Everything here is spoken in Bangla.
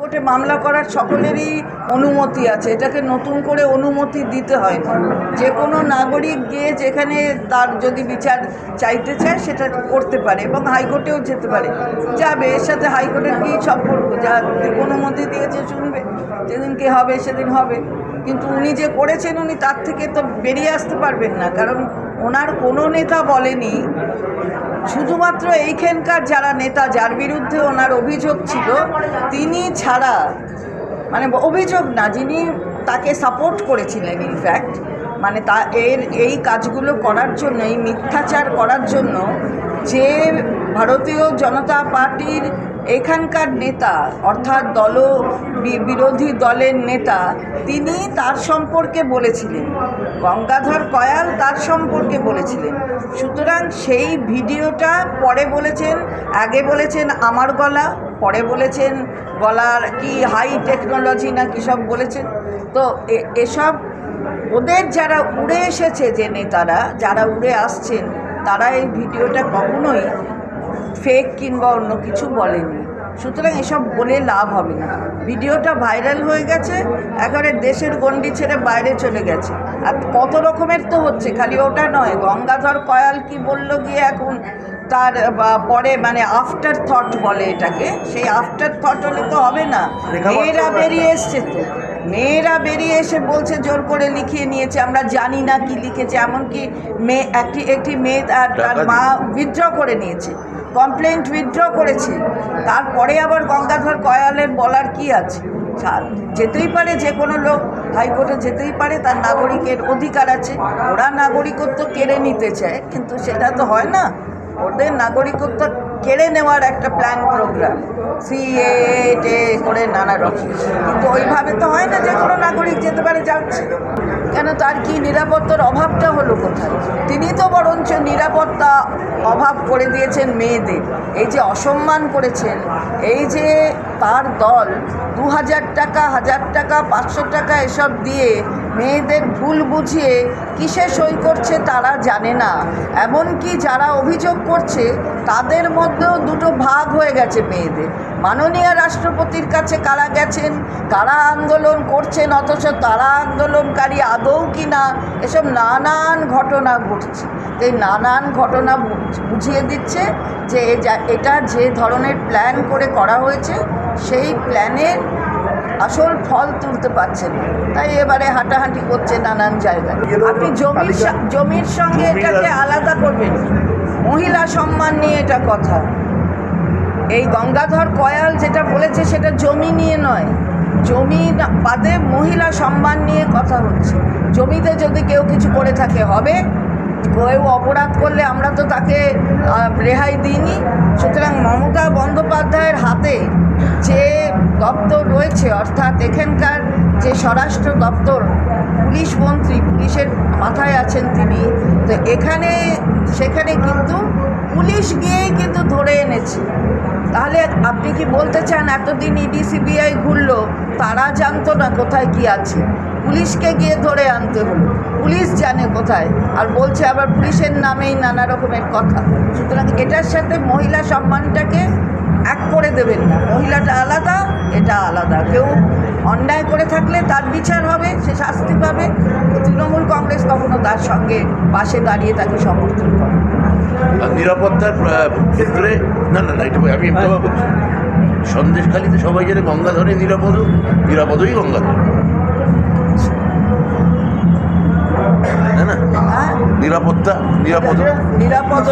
কোর্টে মামলা করার সকলেরই অনুমতি আছে। এটাকে নতুন করে অনুমতি দিতে হয় না। যে কোনো নাগরিক গিয়ে যেখানে তার যদি বিচার চাইতে চায়, সেটা করতে পারে এবং হাইকোর্টেও যেতে পারে। যাবে, এর সাথে হাইকোর্টের কী সম্পর্ক? যা অনুমতি দিয়েছে শুনবে, যেদিনকে হবে সেদিন হবে। কিন্তু উনি যে করেছেন, উনি তার থেকে তো বেরিয়ে আসতে পারবেন না। কারণ ওনার কোনো নেতা বলেনি শুধুমাত্র এইখানকার যারা নেতা, যার বিরুদ্ধে ওনার অভিযোগ ছিল, তিনি ছাড়া মানে অভিযোগ না, যিনি তাকে সাপোর্ট করেছিলেন ইনফ্যাক্ট মানে তা, এর, এই কাজগুলো করার জন্য, এই মিথ্যাচার করার জন্য, যে ভারতীয় জনতা পার্টির এখানকার নেতা, অর্থাৎ দল বিরোধী দলের নেতা তিনি তার সম্পর্কে বলেছিলেন। গঙ্গাধর কয়াল তার সম্পর্কে বলেছিলেন। সুতরাং সেই ভিডিওটা পরে বলেছেন, আগে বলেছেন আমার গলা, পরে বলেছেন গলার কি হাই টেকনোলজি না কী সব বলেছেন। তো এসব ওদের যারা উড়ে এসেছে যে নেতারা, যারা উড়ে আসছেন, তারা এই ভিডিওটা কখনোই ফেক কিংবা অন্য কিছু বলেনি। সুতরাং এসব বলে লাভ হবে না। ভিডিওটা ভাইরাল হয়ে গেছে একেবারে দেশের গণ্ডি ছেড়ে বাইরে চলে গেছে। আর কত রকমের তো হচ্ছে খালি ওটা নয় গঙ্গাধর কয়াল কি বলল গিয়ে এখন তার পরে মানে আফটার থট বলে এটাকে। সেই আফটার থট হলে তো হবে না। মেয়েরা বেরিয়ে এসছে তো। মেয়েরা বেরিয়ে এসে বলছে জোর করে লিখিয়ে নিয়েছে আমরা জানি না কি লিখেছে। এমনকি মেয়ে একটি একটি মেয়ে তার তার মা উইথড্র করে নিয়েছে। কমপ্লেন্ট উইথড্র করেছে। তারপরে আবার গঙ্গাধর কয়ালের বলার কি আছে? যেতেই পারে যে কোনো লোক, হাইকোর্টে যেতেই পারে, তার নাগরিকের অধিকার আছে। ওরা নাগরিকত্ব কেড়ে নিতে চায়, কিন্তু সেটা তো হয় না। ওদের নাগরিকত্ব কেড়ে নেওয়ার একটা প্ল্যান প্রোগ্রাম সিএ করে নানা রকম। কিন্তু ওইভাবে তো হয় না যে কোনো নাগরিক যেতে পারে যাচ্ছে। কেন তার কি নিরাপত্তার অভাবটা হলো কোথায়? তিনি বরঞ্চ নিরাপত্তা অভাব করে দিয়েছেন মেয়েদের। এই যে অসম্মান করেছেন এই যে তার দল দু হাজার টাকা হাজার টাকা, পাঁচশো টাকা এসব দিয়ে মেয়েদের ভুল বুঝিয়ে কিসে সই করছে তারা জানে না। এমনকি যারা অভিযোগ করছে, তাদের মধ্যেও দুটো ভাগ হয়ে গেছে মেয়েদের। মাননীয় রাষ্ট্রপতির কাছে কারা গেছেন, কারা আন্দোলন করছেন, অথচ তারা আন্দোলনকারী আদৌ কি না, এসব নানান ঘটনা ঘটছে। এই নানান ঘটনা বুঝিয়ে দিচ্ছে যে এটা যে ধরনের প্ল্যান করে করা হয়েছে সেই প্ল্যানের আসল ফল তুলতে পারছেন না। তাই এবারে হাঁটাহাঁটি করছে নানান জায়গায়। আপনি জমির জমির সঙ্গে এটাকে আলাদা করবেন। মহিলা সম্মান নিয়ে এটা কথা। এই গঙ্গাধর কয়াল যেটা বলেছে সেটা জমি নিয়ে নয়। জমি বাদে মহিলা সম্মান নিয়ে কথা হচ্ছে। জমিতে যদি কেউ কিছু করে থাকে হবে। কেউ অপরাধ করলে আমরা তো তাকে রেহাই দিইনি। সুতরাং মমতা বন্দ্যোপাধ্যায়ের হাতে দপ্তর রয়েছে, অর্থাৎ এখানকার যে স্বরাষ্ট্র দপ্তর, পুলিশ মন্ত্রী, পুলিশের মাথায় আছেন তিনি। তো এখানে, সেখানে কিন্তু পুলিশ গিয়েই কিন্তু ধরে এনেছে। তাহলে আপনি কি বলতে চান, এতদিন ইডি, সিবিআই ঘুরলো, তারা জানতো না কোথায় কি আছে? পুলিশকে গিয়ে ধরে আনতে হলো। পুলিশ জানে কোথায়, আর বলছে আবার পুলিশের নামেই নানা রকমের কথা। সুতরাং এটার সাথে মহিলা সম্মানটাকে এক করে দেবেন না। মহিলাটা আলাদা এটা আলাদা। কেউ অন্যায় করে থাকলে তার বিচার হবে সে শাস্তি পাবে। তৃণমূল কংগ্রেস কখনো তার সঙ্গে পাশে দাঁড়িয়ে তাকে সমর্থন করে নিরাপত্তার ক্ষেত্রে না না না এটা আমি একটা বলছি। সন্দেশখালিতে সবাই জানে গঙ্গাধরে নিরাপদ নিরাপদই গঙ্গাধর। না হ্যাঁ। নিরাপত্তা নিরাপদ। নিরাপদ